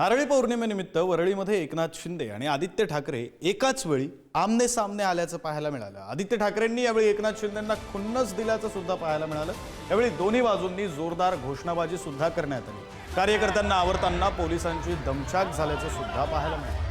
नारळी पौर्णिमेनिमित्त वरळीमध्ये एकनाथ शिंदे आणि आदित्य ठाकरे एकाच वेळी आमने सामने आल्याचं पाहायला मिळालं. आदित्य ठाकरेंनी यावेळी एकनाथ शिंदेंना खुन्नस दिल्याचं सुद्धा पाहायला मिळालं. यावेळी दोन्ही बाजूंनी जोरदार घोषणाबाजी सुद्धा करण्यात आली. कार्यकर्त्यांना आवरताना पोलिसांची दमछाक झाल्याचं सुद्धा पाहायला मिळालं.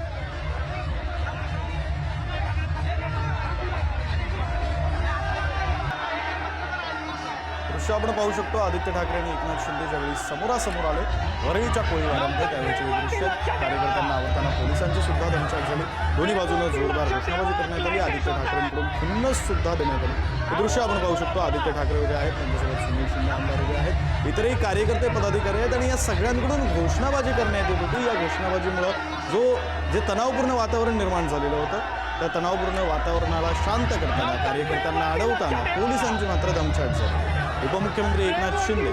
दृश्य आपण पाहू शकतो आदित्य ठाकरे आणि एकनाथ शिंदे ज्यावेळी समोरासमोर आले. वरळीच्या कोळीवाड्यामध्ये त्यावेळीचे त्यावेळी दृश्य कार्यकर्त्यांना आवडताना पोलिसांची सुद्धा दमछाक झाली. दोन्ही बाजूनं जोरदार घोषणाबाजी करण्यात आली. आदित्य ठाकरेंकडून खुन्नस सुद्धा देण्यात आली. हे दृश्य आपण पाहू शकतो. आदित्य ठाकरे उभे आहेत. त्यांच्यासोबत सुनील शिंदे आमदार उभे आहेत. इतरही कार्यकर्ते पदाधिकारी आहेत आणि या सगळ्यांकडून घोषणाबाजी करण्यात येत होती. या घोषणाबाजीमुळं जो जे तणावपूर्ण वातावरण निर्माण झालेलं होतं त्या तणावपूर्ण वातावरणाला शांत करताना कार्यकर्त्यांना अडवताना पोलिसांची मात्र दमछाट झाली. उपमुख्यमंत्री एकनाथ शिंदे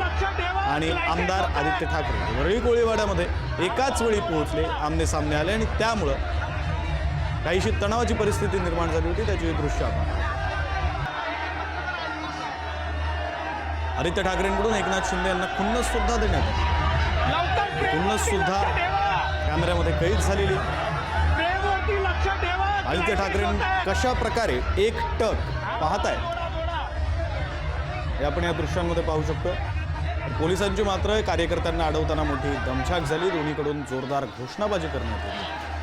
आणि आमदार आदित्य ठाकरे वरळी कोळीवाड्यामध्ये एकाच वेळी पोहोचले आमने सामने आले आणि त्यामुळं काहीशी तणावाची परिस्थिती निर्माण झाली होती त्याची दृश्य आपण आदित्य ठाकरेंकडून एकनाथ शिंदे यांना खुन्नस सुद्धा देण्यात आली. खुन्नस सुद्धा कॅमेऱ्यामध्ये कैद झालेली. आदित्य ठाकरे कशा प्रकारे एक टक पाहतायत? हे आपण या दृश्यांमध्ये पाहू शकतो. पोलिसांची मात्र कार्यकर्त्यांना अडवताना मोठी दमछाक झाली. दोन्हीकडून जोरदार घोषणाबाजी करण्यात आली.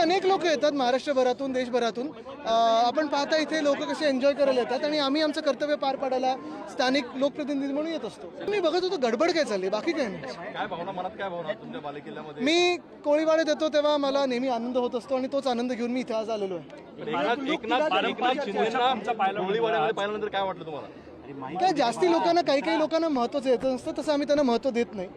अनेक लोक येतात महाराष्ट्रभरातून देशभरातून. आपण पाहता इथे लोक कसे एन्जॉय करायला येतात आणि आम्ही आमचं कर्तव्य पार पाडायला स्थानिक लोकप्रतिनिधी म्हणून येत असतो. मी बघत होतो गडबड काय चालली बाकी काय नाही. काय भावना मनात काय भावना तुमच्या बालेकिल्ल्यामध्ये? मी कोळीवाड्यात येतो तेव्हा मला नेहमी आनंद होत असतो आणि तोच आनंद घेऊन मी इथे आज आलेलो आहे. काय वाटलं तुम्हाला? काय जास्ती लोकांना काही काही लोकांना महत्त्वाचं येतं नसतं तसं आम्ही त्यांना महत्त्व देत नाही.